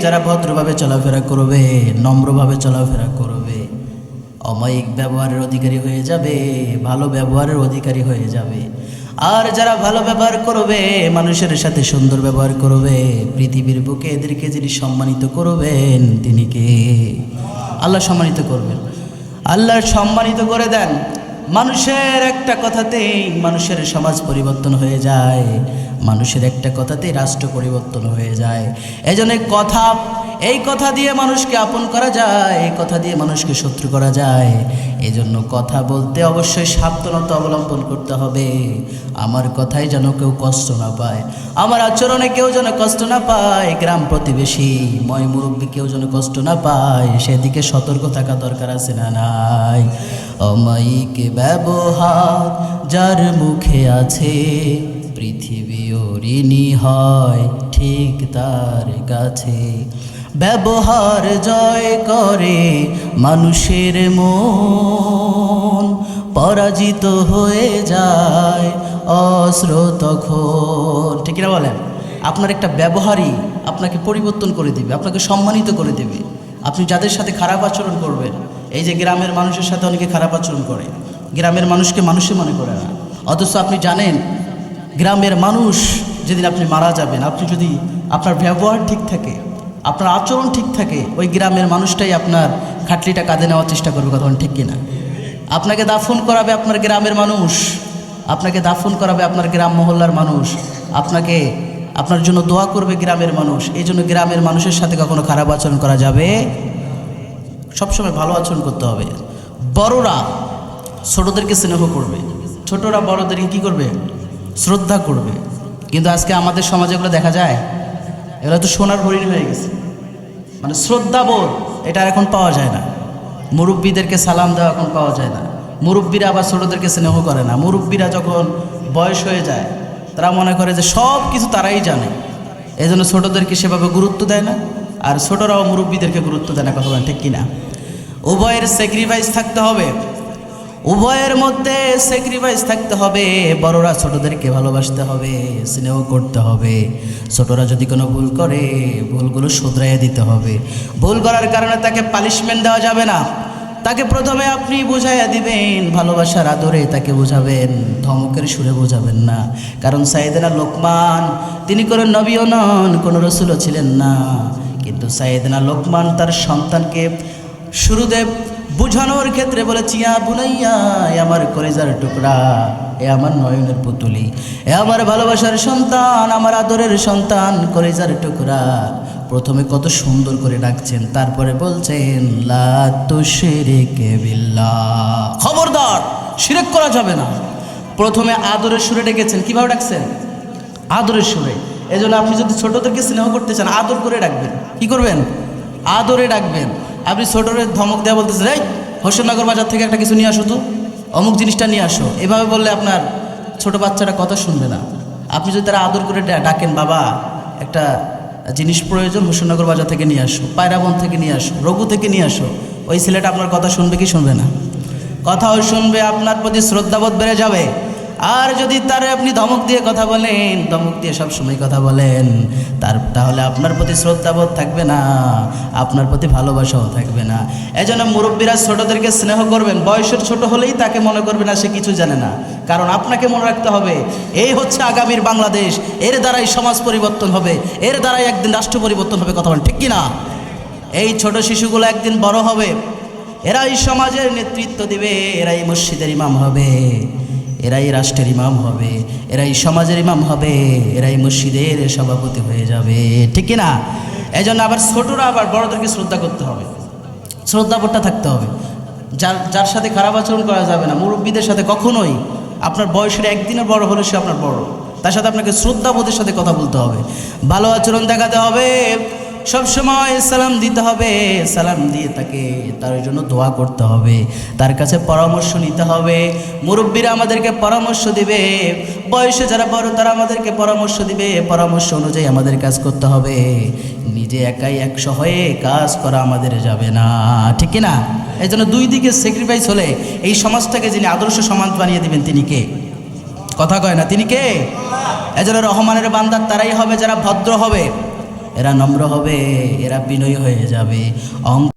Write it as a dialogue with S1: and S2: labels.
S1: যারা ভদ্রভাবে চলাফেরা করবে, নম্রভাবে চলাফেরা করবে, অমায়িক ব্যবহারের অধিকারী হয়ে যাবে, ভালো ব্যবহারের অধিকারী হয়ে যাবে। আর যারা ভালো ব্যবহার করবে, মানুষের সাথে সুন্দর ব্যবহার করবে, পৃথিবীর বুকে এদেরকে যিনি সম্মানিত করবেন, তিনি কে? আল্লাহ সম্মানিত করবেন। আল্লাহ সম্মানিত করে দেন। মানুষের একটা কথাতেই মানুষের সমাজ পরিবর্তন হয়ে যায়। মানুষের একটা কথাতেই রাষ্ট্র পরিবর্তন হয়ে যায়। এই কথা এই কথা দিয়ে মানুষকে আপন করা যায়, এই কথা দিয়ে মানুষকে শত্রু করা যায়। এই জন্য কথা বলতে অবশ্যই সাবধানতা অবলম্বন করতে হবে। আমার কথায় যেন কেউ কষ্ট না পায়। আমার আচরণে কেউ যেন কষ্ট না পায়। গ্রাম প্রতিবেশী, ময় মুরব্বী কেউ যেন কষ্ট না পায়। সেদিকে সতর্ক থাকা দরকার আছে না নাই। অমায়িক ব্যবহার যার মুখে আছে পৃথিবী ঋণী হয় ঠিক তার কাছে। ব্যবহার জয় করে মানুষের মন। পরাজিত হয়ে যায় অস্ত্র তখন। ঠিক না বলেন? আপনার একটা ব্যবহারই আপনাকে পরিবর্তন করে দেবে, আপনাকে সম্মানিত করে দেবে। আপনি যাদের সাথে খারাপ আচরণ করবেন, এই যে গ্রামের মানুষের সাথে অনেকে খারাপ আচরণ করে, গ্রামের মানুষকে মানুষে মনে করে না। অথচ আপনি জানেন গ্রামের মানুষ যেদিন আপনি মারা যাবেন, আপনি যদি আপনার ব্যবহার ঠিক থাকে, আপনার আচরণ ঠিক থাকে, ওই গ্রামের মানুষটাই আপনার খাটলিটা কাঁধে নেওয়ার চেষ্টা করবে, কথা ঠিক কিনা? আপনাকে দাফন করাবে আপনার গ্রামের মানুষ, আপনাকে দাফন করাবে আপনার গ্রাম মহল্লার মানুষ, আপনাকে, আপনার জন্য দোয়া করবে গ্রামের মানুষ, এই জন্য গ্রামের মানুষের সাথে কখনো খারাপ আচরণ করা যাবে? সবসময় ভালো আচরণ করতে হবে। বড়রা ছোটদেরকে স্নেহ করবে। ছোটরা বড়দেরকে কী করবে? শ্রদ্ধা করবে। কিন্তু আজকে আমাদের সমাজে এগুলো দেখা যায়, এগুলো তো সোনার হরিণ হয়ে গেছে। মানে শ্রদ্ধাবোধ, এটা আর এখন পাওয়া যায় না। মুরব্বীদেরকে সালাম দেওয়া এখন পাওয়া যায় না। মুরব্বীরা আবার ছোটোদেরকে স্নেহ করে না। মুরব্বীরা যখন বয়স হয়ে যায়, তারা মনে করে যে সব কিছু তারাই জানে। এই জন্য ছোটোদেরকে সেভাবে গুরুত্ব দেয় না, আর ছোটরাও মুরব্বীদেরকে গুরুত্ব দেয় না, কথা বলেন ঠিক কিনা। উভয়ের স্যাক্রিফাইস থাকতে হবে। উভয়ের মধ্যে স্যাক্রিফাইস থাকতে হবে, বড়রা ছোটদেরকে ভালোবাসতে হবে, স্নেহ করতে হবে। ছোটরা যদি কোনো ভুল করে, ভুলগুলো শুধরাইয়া দিতে হবে। ভুল করার কারণে তাকে পানিশমেন্ট দেওয়া যাবে না। তাকে প্রথমে আপনি বুঝাইয়া দিবেন, ভালোবাসার আদরে তাকে বোঝাবেন, ধমকের সুরে বোঝাবেন না। কারণ সাইদেনা লোকমান, তিনি কোনো নবীও নন, কোনো রসুলও ছিলেন না। কিন্তু সাইদেনা লোকমান তার সন্তানকে শুরুতে বুঝানোর ক্ষেত্রে বলে, চিয়া বুনাইয়া আমার কলেজার টুকরা, এ আমার নয়নের পুতুলি, এ আমার ভালোবাসার সন্তান, আমার আদরের সন্তান, কলেজার টুকরা। প্রথমে কত সুন্দর করে ডাকছেন, তারপরে বলছেন খবরদার, শিরেক করা যাবে না। প্রথমে আদরের সুরে ডেকেছেন, কীভাবে ডাকছেন? আদরের সুরে। এই জন্য আপনি যদি ছোটদেরকে স্নেহ করতে চান, আদর করে ডাকবেন। কি করবেন? আদরে ডাকবেন। আপনি ছোটরে ধমক দেওয়া বলতেছেন এই, হোসেননগর বাজার থেকে একটা কিছু নিয়ে আসো তো। অমুক জিনিসটা নিয়ে আসো। এভাবে বললে আপনার ছোট বাচ্চাটা কথা শুনবে না। আপনি যদি তারা আদর করে ডাকেন, বাবা, একটা জিনিস প্রয়োজন, হোসেননগর বাজার থেকে নিয়ে আসো, পায়রাবন থেকে নিয়ে আসো, রঘু থেকে নিয়ে আসো। ওই ছেলেটা আপনার কথা শুনবে কি শুনবে না? কথাও শুনবে, আপনার প্রতি শ্রদ্ধাবোধ বেড়ে যাবে। আর যদি তার আপনি ধমক দিয়ে কথা বলেন, ধমক দিয়ে সব সময় কথা বলেন, তার তাহলে আপনার প্রতি শ্রদ্ধাবোধ থাকবে না, আপনার প্রতি ভালোবাসাও থাকবে না। এই জন্য মুরব্বীরা ছোটদেরকে স্নেহ করবেন, বয়সের ছোট হলেই তাকে মনে করবে না, সে কিছু জানে না। কারণ আপনাকে মনে রাখতে হবে, এই হচ্ছে আগামীর বাংলাদেশ, এর দ্বারাই সমাজ পরিবর্তন হবে, এর দ্বারাই একদিন রাষ্ট্র পরিবর্তন হবে, কথা বলেন, ঠিক কিনা? এই ছোট শিশুগুলো একদিন বড় হবে, এরাই সমাজের নেতৃত্ব দিবে, এরাই মসজিদের ইমাম হবে। এরাই রাষ্ট্রের ইমাম হবে, এরাই সমাজের ইমাম হবে, এরাই মসজিদের সভাপতি হয়ে যাবে। ঠিক না এই জন্য আবার ছোটরা আবার বড়দেরকে শ্রদ্ধা করতে হবে। শ্রদ্ধাবোধটা থাকতে হবে। যার যার সাথে খারাপ আচরণ করা যাবে না, মুরব্বীদের সাথে কখনোই। আপনার বয়সের একদিনের বড় হলে সে আপনার বড়। তার সাথে আপনাকে শ্রদ্ধাবোধের সাথে কথা বলতে হবে। ভালো আচরণ দেখাতে হবে। সব সময় সালাম দিতে হবে, সালাম দিয়ে তাকে তার জন্য দোয়া করতে হবে, তার কাছে পরামর্শ নিতে হবে। মুরব্বীরা আমাদেরকে পরামর্শ দিবে, বয়সে যারা বড় তারা আমাদেরকে পরামর্শ দিবে, পরামর্শ অনুযায়ী আমাদের কাজ করতে হবে। নিজে একাই একশো হয়ে কাজ করা আমাদের যাবে না, ঠিক না এই জন্য দুই দিকে স্যাক্রিফাইস হলে এই সমাজটাকে যিনি আদর্শ সমাজ বানিয়ে দিবেন তিনি কে? কথা কয় না, তিনি কে? এজন্য রহমানের বান্দার তারাই হবে, যারা ভদ্র হবে। এরা নম্র হবে এরা বিনয়ী হয়ে যাবে। অহং